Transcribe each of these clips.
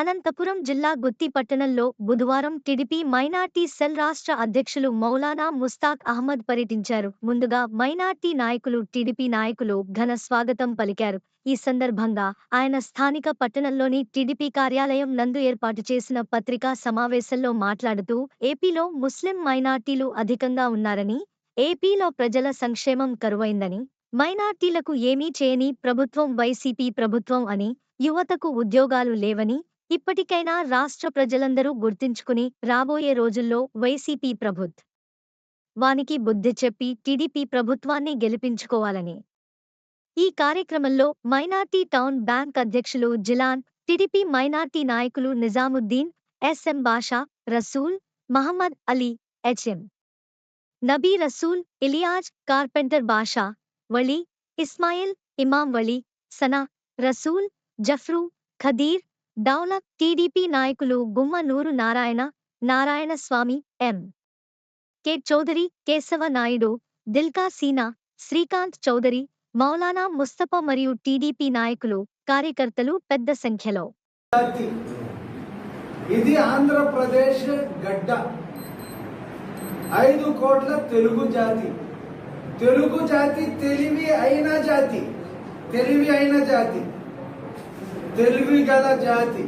అనంతపురం జిల్లా గుత్తి పట్టణంలో బుధవారం టిడిపి మైనార్టీ సెల్ రాష్ట్ర అధ్యక్షులు మౌలానా ముస్తాక్ అహ్మద్ పర్యటించారు. ముందుగా మైనార్టీ నాయకులు టిడిపి నాయకులు ఘన స్వాగతం పలికారు. ఈ సందర్భంగా ఆయన స్థానిక పట్టణంలోని టీడీపీ కార్యాలయం నందు ఏర్పాటు చేసిన పత్రికా సమావేశంలో మాట్లాడుతూ ఏపీలో ముస్లిం మైనార్టీలు అధికంగా ఉన్నారని ఏపీలో ప్రజల సంక్షేమం కరువైందని మైనార్టీలకు ఏమీ చేయని ప్రభుత్వం వైసీపీ ప్రభుత్వం అని యువతకు ఉద్యోగాలు లేవని ఇప్పటికైనా రాష్ట్ర ప్రజలందరూ గుర్తించుకుని రాబోయే రోజుల్లో వైసీపీ ప్రభుత్ వానికి బుద్ధి చెప్పి టీడీపీ ప్రభుత్వాన్ని గెలిపించుకోవాలని. ఈ కార్యక్రమంలో మైనార్టీ టౌన్ బ్యాంక్ అధ్యక్షులు జిలాన్ టీడీపీ మైనార్టీ నాయకులు Nizamuddin SM Basha Rasool Mohammed Ali HM. Nabi Rasool Iliyaz carpenter Basha Wali Ismail Imam Wali Sana Rasool Jafru Khadeer Daulak TDP నాయకులు గుమ్మ నూరు నారాయణ నారాయణ స్వామి ఎం. కె. చౌదరి కేశవ నాయుడు దిల్కా సీనా శ్రీకాంత్ చౌదరి మౌలానా ముస్తఫా మరియు టీడీపీ నాయకులు కార్యకర్తలు పెద్ద సంఖ్యలో. ఇది ఆంధ్రప్రదేశ్ గడ్డ. ఐదు కోట్ల తెలుగు జాతి. తెలుగు జాతి తెలివి అయిన జాతి. తెలివి అయిన జాతి. తెలివి గల జాతి.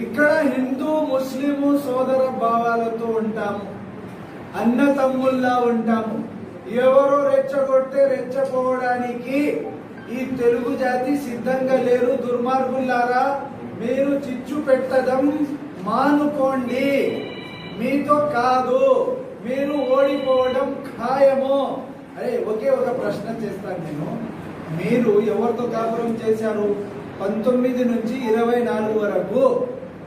ఇక్కడ హిందూ ముస్లిము సోదర భావాలతో ఉంటాము. అన్న తమ్ముల్లా ఉంటాము. ఎవరో రెచ్చగొట్టే రెచ్చపోవడానికి ఈ తెలుగు జాతి సిద్ధంగా లేరు. దుర్మార్గులారా మీరు చిచ్చు పెట్టడం మానుకోండి. మీతో కాదు మీరు ఓడిపోవడం ఖాయము. అరే ఒకే ఒక ప్రశ్న చేస్తాను నేను. మీరు ఎవరితో కాపురం చేశారు? పంతొమ్మిది నుంచి ఇరవై నాలుగు వరకు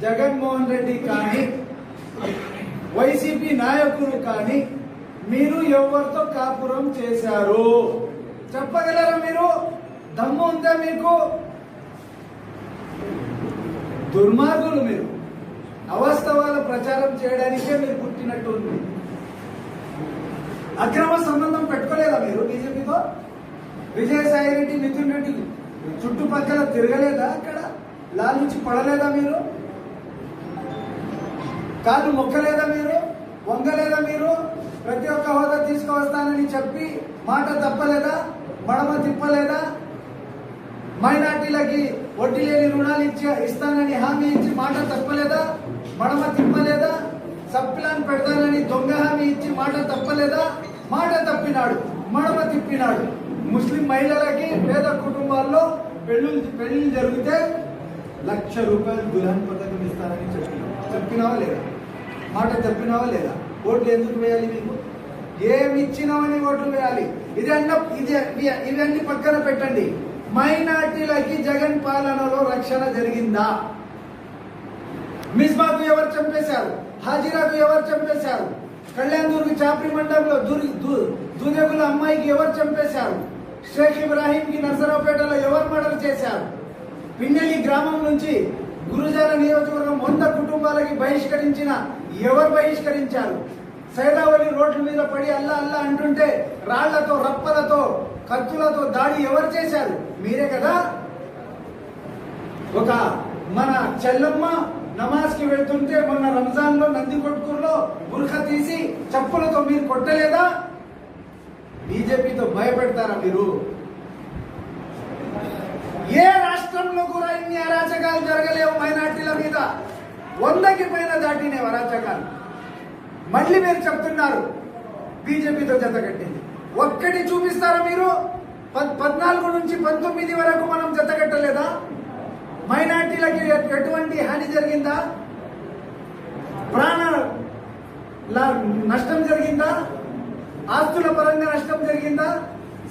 జగన్మోహన్ రెడ్డి కానీ వైసీపీ నాయకులు కానీ మీరు ఎవరితో కాపురం చేశారు? చెప్పగలరా మీరు? దమ్ము ఉందా మీకు? దుర్మార్గులు మీరు. అవాస్తవాల ప్రచారం చేయడానికే మీరు పుట్టినట్టు ఉంది. అక్రమ సంబంధం పెట్టుకోలేదా మీరు బీజేపీతో? విజయసాయి రెడ్డి మిథున్ రెడ్డి చుట్టుపక్కల తిరగలేదా అక్కడ? నుంచి పడలేదా మీరు? కాదు మొక్కలేదా మీరు? వంగలేదా మీరు? ప్రతి ఒక్క హోదా తీసుకువస్తానని చెప్పి మాట తప్పలేదా? మడమ తిప్పలేదా? మైనార్టీలకి వడ్డీ లేని రుణాలు ఇచ్చి ఇస్తానని హామీ ఇచ్చి మాట తప్పలేదా? మడమ తిప్పలేదా? సబ్ ప్లాన్ పెడతానని దొంగ హామీ ఇచ్చి మాట తప్పలేదా? మాట తప్పినాడు మడమ తిప్పినాడు. ముస్లిం మహిళలకి పేద కుటుంబాల్లో పెళ్ళి పెళ్ళి జరిగితే లక్ష రూపాయలు దుల్హన్ పథకం ఇస్తానని చెప్పినావు చెప్పినావా లేదా? మాట చెప్పినావా లేదా? ఓట్లు ఎందుకు వేయాలి మీకు ఏమి ఇచ్చినావని ఓట్లు వేయాలి. ఇది అన్న ఇది ఇవన్నీ పక్కన పెట్టండి. మైనార్టీలకి జగన్ పాలనలో రక్షణ జరిగిందా? మిస్బాకు ఎవరు చంపేశారు? హాజీరాకు ఎవరు చంపేశారు? కళ్యాణ్ దుర్గ్ చాపరి మండలంలో దుర్ దు- దుర్గగుల అమ్మాయికి ఎవరు చంపేశారు? షేక్ ఇబ్రాహీం కి నర్సరావుపేటలో ఎవరు మర్డర్ చేశారు? పిన్నెలి గ్రామం నుంచి గురుజాల నియోజకవర్గం వంద కుటుంబాలకి బహిష్కరించిన ఎవరు బహిష్కరించారు? సైదావళి రోడ్ల మీద పడి అల్లా అల్లా అంటుంటే రాళ్ళతో రప్పలతో కత్తులతో దాడి ఎవరు చేశారు? మీరే కదా? ఒక మన చెల్లమ్మ నమాజ్కి వెళ్తుంటే మొన్న రంజాన్లో నంది కొట్టుకుల్లో బుర్ఖ తీసి చెప్పులతో మీరు కొట్టలేదా? బీజేపీతో భయపెడతారా మీరు? ఏ రాష్ట్రంలో కూడా ఇన్ని అరాచకాలు జరగలేవు మైనార్టీల మీద? వందకి పైన దాటినేవి అరాచకాలు. మళ్ళీ మీరు చెప్తున్నారు బీజేపీతో జత కట్టింది. ఒక్కటి చూపిస్తారా మీరు? పద్- పద్నాలుగు నుంచి పంతొమ్మిది వరకు మనం జత కట్టలేదా? మైనార్టీలకి ఎటువంటి హాని జరిగిందా? ప్రాణ నష్టం జరిగిందా? ఆస్తుల పరంగా నష్టం జరిగిందా?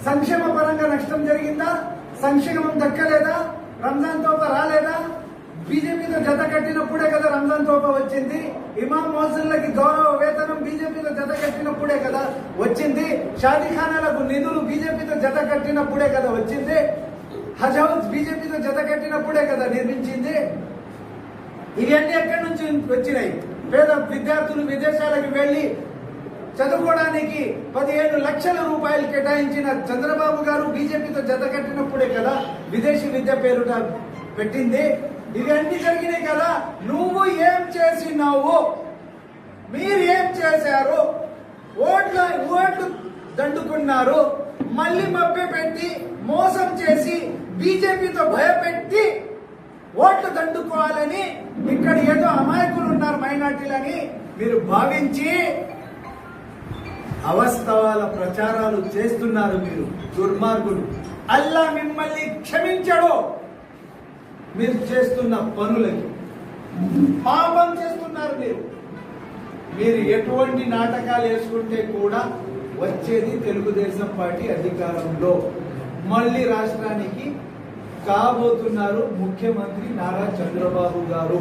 సంక్షేమ పరంగా నష్టం జరిగిందా? సంక్షేమం దక్కలేదా? రంజాన్ తోప రాలేదా? బీజేపీతో జత కట్టినప్పుడే కదా రంజాన్ తోప వచ్చింది. ఇమాం మోసన్లకి గౌరవ వేతనం బీజేపీతో జత కట్టినప్పుడే కదా వచ్చింది. షాదీఖానాలకు నిధులు బీజేపీతో జత కట్టినప్పుడే కదా వచ్చింది. హజ్ హౌస్ బీజేపీతో జత కట్టినప్పుడే కదా నిర్మించింది. ఇవన్నీ ఎక్కడి నుంచి వచ్చినాయి? పేద విద్యార్థులు విదేశాలకు వెళ్ళి చదువుకోవడానికి పదిహేను లక్షల రూపాయలు కేటాయించిన చంద్రబాబు గారు బీజేపీతో జత కట్టినప్పుడే కదా విదేశీ విద్య పేరుట పెట్టింది. ఇవన్నీ జరిగినాయి కదా. నువ్వు ఏం చేసినావు? మీరు ఏం చేశారు? ఓట్ల ఓట్లు దండుకున్నారు. మళ్ళీ మభ్య పెట్టి మోసం చేసి బీజేపీతో భయపెట్టి ఓట్లు దండుకోవాలని ఇక్కడ ఏదో అమాయకులు ఉన్నారు మైనార్టీలని. మీరు భావించి అవస్తవాల ప్రచారాలు చేస్తున్నారు మీరు దుర్మార్గులు. అల్లా మిమ్మల్ని క్షమించడు. మీరు చేస్తున్న పనులకి పాపం చేస్తున్నారు మీరు. మీరు ఎటువంటి నాటకాలు వేసుకుంటే కూడా వచ్చేది తెలుగుదేశం పార్టీ అధికారంలో. మళ్ళీ రాష్ట్రానికి కాబోతున్నారు ముఖ్యమంత్రి నారా చంద్రబాబు గారు.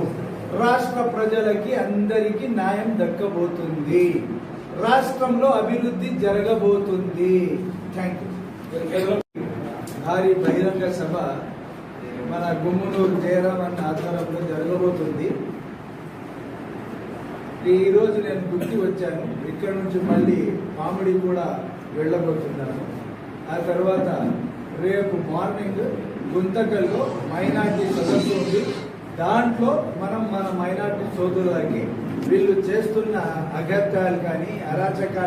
రాష్ట్ర ప్రజలకి అందరికీ న్యాయం దక్కబోతుంది. రాష్ట్రంలో అభివృద్ధి జరగబోతుంది. థ్యాంక్ యూ భారీ బహిరంగ సభ మన గుమ్మనూరు జయరామన్ ఆధ్వర్యంలో జరగబోతుంది. ఈరోజు నేను గుర్తి వచ్చాను. ఇక్కడ నుంచి మళ్ళీ కామెడీ కూడా వెళ్ళబోతున్నాను. ఆ తర్వాత రేపు మార్నింగ్ గుంతకల్లో మైనార్టీ సదస్సు ఉంది. దాంట్లో మనం మన మైనార్టీ సోదరులకి వీళ్ళు చేస్తున్న అగత్యాలు కానీ అరాచకాలు